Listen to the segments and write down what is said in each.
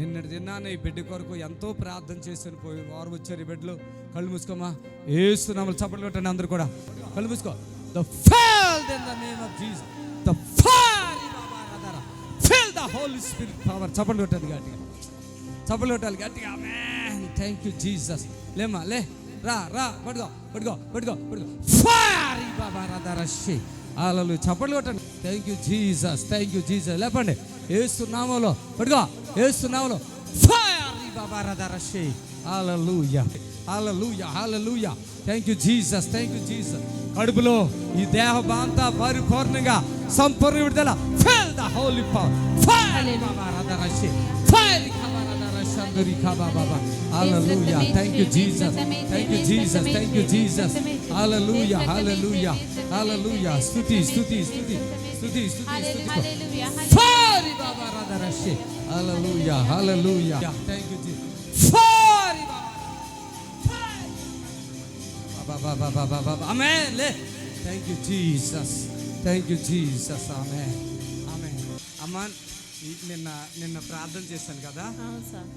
నిన్నటి దినాన ఈ బిడ్డ కొరకు ఎంతో ప్రార్థన చేశాను పోయి వారు వచ్చారు ఈ బిడ్డలు. కళ్ళు మూసుకోమా. ఏస్తున్నాము చప్పట్లు కొట్టండి అందరు కూడా. కళ్ళు మూసుకో. The fell in the name of Jesus the fire fill the holy spirit power చప్పట్లు కొట్టండి గట్టిగా. చప్పట్లు కొట్టాలి గట్టిగా. మ్యాన్ థ్యాంక్ యూ జీసస్ లేమ్మా లే. రా రా. పడుకో పడుకో పడుకో పడుకో ఫైర్ బాబా రాధా రష్షి అలలు చప్పట్లు కొట్టండి. Thank you Jesus thank you Jesus లేపండి. ఏస్తున్నామోలో పడుకో ఏస్తున్నామలో ఫైర్ బాబా రాధా రషి hallelujah hallelujah hallelujah thank you Jesus thank you Jesus కడుపులో ఈ దేహం అంతా పరిపూర్ణంగా సంపూర్ణ విడుదల. Fire the holy power fire బాబా రాధా రషి fire Hallelujah. Thank you, Jesus. Thank you, Jesus. Thank you, Jesus. Hallelujah. Hallelujah. Hallelujah. Stuti, stuti, stuti. Stuti, stuti, Hallelujah! Fori Baba Radarashi. Hallelujah. Hallelujah. Thank you, Jesus. Fori Baba. Baba, Baba, Amen. Thank you, Jesus. Thank you, Jesus. Amen. Amen. Amen. నిన్న నిన్న ప్రార్థన చేశాను కదా?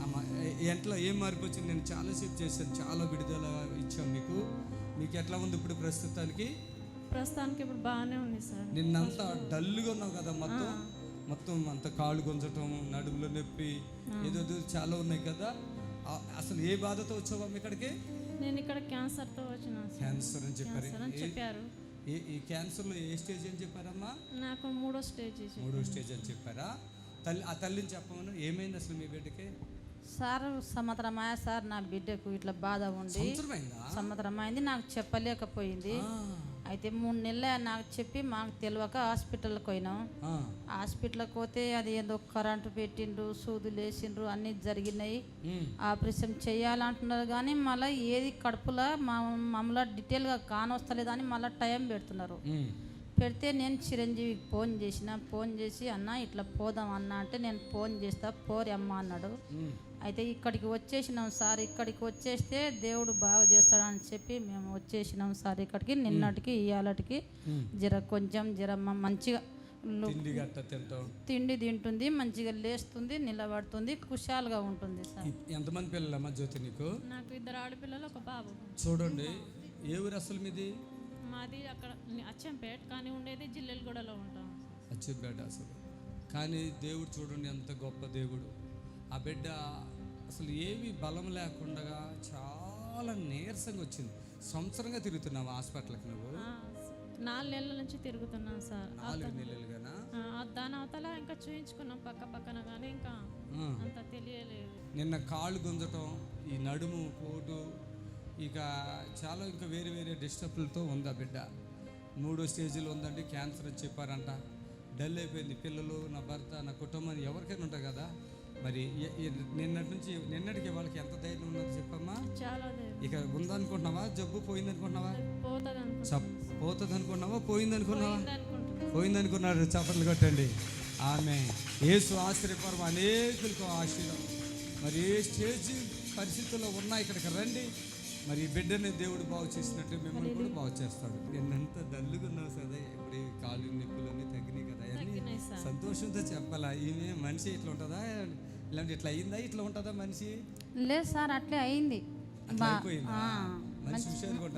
అమ్మ ఎంట్లో ఏం మార్పు వచ్చింది? నేను చాలాసేపు చేశాను చాలా విడుదల ఇచ్చాం మీకు. మీకు ఎట్లా ఉంది ఇప్పుడు ప్రస్తుతానికి? ప్రస్తుతానికి ఇప్పుడు బాగానే ఉంది సార్. నిన్నంతా డల్గా ఉన్నావు కదా మొత్తం? మొత్తం అంత కాళ్ళు గుంజటం నడుములో నొప్పి ఏదో చాలా ఉన్నాయి కదా? అసలు ఏ బాధతో వచ్చావమ్మ ఇక్కడికి? నేను ఇక్కడ క్యాన్సర్తో వచ్చిన సార్. క్యాన్సర్ అని చెప్పారు. క్యాన్సర్ అని ఏ- చెప్పారు. ఈ క్యాన్సర్లో ఏ స్టేజ్ అని చెప్పారమ్మా? నాకు మూడో స్టేజ్. మూడో స్టేజ్ అని చెప్పారా? తల్లి ఆ తల్లిని చెప్పమను. ఏమైంది అసలు మీ బిడ్డకి? సార్ సంవత్సరం అయ్యా సార్? నా బిడ్డకు ఇట్లా బాధ సంవత్సరమైందా? సంవత్సరం అయింది నాకు చెప్పలేకపోయింది. అయితే మూడు నెలలు నాకు చెప్పి మాకు తెలియక హాస్పిటల్కి పోయినాం. హాస్పిటల్కి పోతే అది ఏదో కరెంటు పెట్టిండ్రు సూదులు వేసిండ్రు అన్నీ జరిగినాయి. ఆపరేషన్ చేయాలంటున్నారు కానీ మళ్ళీ ఏది కడుపులో మా మమ్మల్ని డీటెయిల్గా కానొస్తలేదని మళ్ళీ టైం పెడుతున్నారు. పెడితే నేను చిరంజీవికి ఫోన్ చేసిన ఫోన్ చేసి అన్న ఇట్లా పోదాం అన్న అంటే నేను ఫోన్ చేస్తా పోరి అమ్మ అన్నాడు. అయితే ఇక్కడికి వచ్చేసినాం సార్ ఇక్కడికి వచ్చేస్తే దేవుడు బాగా చేస్తాడని చెప్పి మేము వచ్చేసినాం సార్ ఇక్కడికి నిన్నటికి ఇవాళకి జర కొంచెం జర మంచిగా తిండి గట్ట తింటాం. తిండి తింటుంది మంచిగా లేస్తుంది నిలబడుతుంది కుశాలుగా ఉంటుంది సార్. ఎంతమంది పిల్లలమ్మా జ్యోతి నీకు? నాకు ఇద్దరు ఆడపిల్లలు ఒక బాబు. చూడండి ఏ ఊరు అసలు మీది? మాది అక్కడ అచ్చంపేట కానీ ఉండేది జిల్లెలగూడలో ఉంటాం. అచ్చిపేట అసలు. కానీ దేవుడు చూడండి ఎంత గొప్ప దేవుడు. ఆ బిడ్డ అసలు ఏమీ బలం లేకుండా చాలా నీరసంగా వచ్చింది. సంవత్సరంగా తిరుగుతున్నావు హాస్పిటల్కి నువ్వు? నాలుగు నెలల నుంచి తిరుగుతున్నాను సార్. నాలుగు నెలలుగానా? దాని అవతల ఇంకా చూయించుకున్నాం పక్క పక్కన కానీ ఇంకా. అంత తెలియలేదు. నిన్న కాళ్ళు గుంజటం ఈ నడుము పోటు ఇక చాలా ఇంకా వేరే వేరే డిస్టర్బ్లతో ఉంది ఆ బిడ్డ? మూడో స్టేజ్లో ఉందండి క్యాన్సర్ అని చెప్పారంట. డల్ అయిపోయింది. పిల్లలు నా భర్త నా కుటుంబం ఎవరికైనా ఉంటుంది కదా? మరి నిన్నటి నుంచి నిన్నటికి వాళ్ళకి ఎంత ధైర్యం ఉన్నది చెప్పమ్మా. ఇక ఉందనుకుంటున్నావా? జబ్బు పోయింది అనుకుంటున్నావా పోతుంది అనుకున్నావా పోయింది అనుకున్నావా పోయింది అనుకున్నారు చప్పట్లు కొట్టండి. ఆమె ఏసు ఆశ్చర్యపరం అనేకులకు ఆశీర్వాదం. మరి ఏ స్టేజ్ పరిస్థితుల్లో ఉన్నా ఇక్కడికి రండి. మరి ఈ బిడ్డని దేవుడు బాగు చేసినట్టు మిమ్మల్ని కూడా బాగు చేస్తాడు. నిన్నంతా డల్లుగా ఉన్నావు కదా ఇప్పుడు ఈ కాళ్ళు నొప్పులన్నీ తగ్గినాయి కదా సార్. సంతోషంతో చెప్పాలా? ఈమె మనిషి ఇట్లా ఉంటుందా? ఇలాంటి ఇట్లా అయిందా? ఇట్లా ఉంటుందా మనిషి? లేదు సార్ అట్లే అయింది.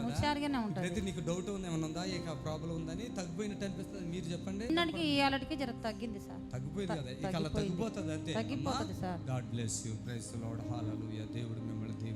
హుషారుగానే ఉంటుంది. నీకు డౌట్ ఉంది? ఏమైనా ఉందా? ఇక ప్రాబ్లం ఉందని తగ్గిపోయినట్టు అనిపిస్తుంది. మీరు చెప్పండి. నిన్నటికి ఇవాళకి జర తగ్గింది సార్. తగ్గిపోయింది కదా? ఇక అలా తగ్గిపోతుంది అంతే. తగ్గిపోతుంది sir. God bless you praise Lord hallelujah దేవుడు మిమ్మల్ని